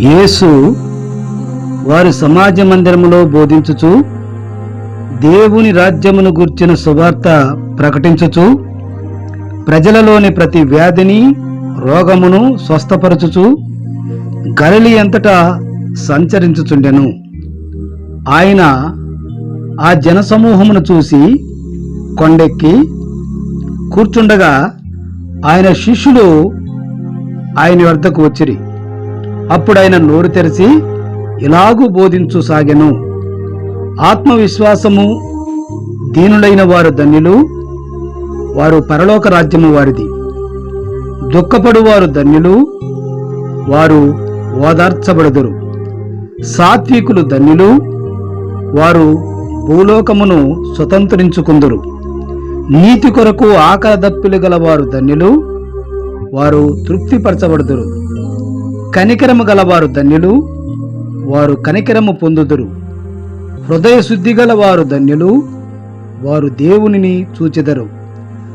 యేసు వారి సమాజ మందిరములో బోధించుచు దేవుని రాజ్యమును గూర్చిన సువార్త ప్రకటించుచు ప్రజలలోని ప్రతి వ్యాధిని రోగమును స్వస్థపరచుచు గలిలి అంతటా సంచరించుచుండెను. ఆయన ఆ జనసమూహమును చూసి కొండెక్కి కూర్చుండగా ఆయన శిష్యులు ఆయన వద్దకు వచ్చిరి. అప్పుడు ఆయన నోరు తెరిచి ఇలాగూ బోధించుసాగెను ఆత్మవిశ్వాసము దీనులైన వారు ధన్యులు వారు పరలోక రాజ్యము వారిది. దుఃఖపడువారు ధన్యులు వారు ఓదార్చబడుదురు. సాత్వికులు ధన్యులు వారు భూలోకమును స్వతంత్రించుకుందురు. నీతి కొరకు ఆకలదప్పిలు గల వారు ధన్యులు వారు తృప్తిపరచబడుదురు. కనికరము గలవారు ధన్యులు వారు కనికరము పొందుదురు. హృదయ శుద్ధి గలవారు ధన్యులు వారు దేవునిని చూచెదరు.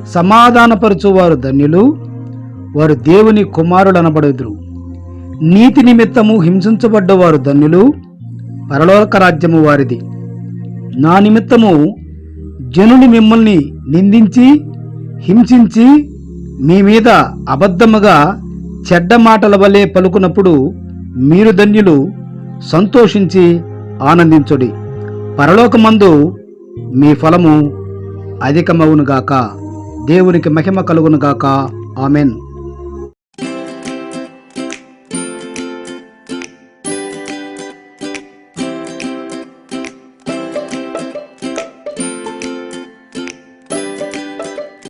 సమాధానపరచువారు ధన్యులు వారు దేవుని కుమారులనబడుదురు. నీతి నిమిత్తము హింసించబడ్డవారు ధన్యులు పరలోక రాజ్యము వారిది. నా నిమిత్తము జనుని మిమ్మల్ని నిందించి హింసించి మీ మీద అబద్ధముగా చెడ్డ మాటల వలె పలుకున్నప్పుడు మీరు ధన్యులు సంతోషించి ఆనందించుడి. పరలోకమందు మీ ఫలము అధికమవునుగాక. దేవునికి మహిమ కలుగునుగాక. ఆమెన్.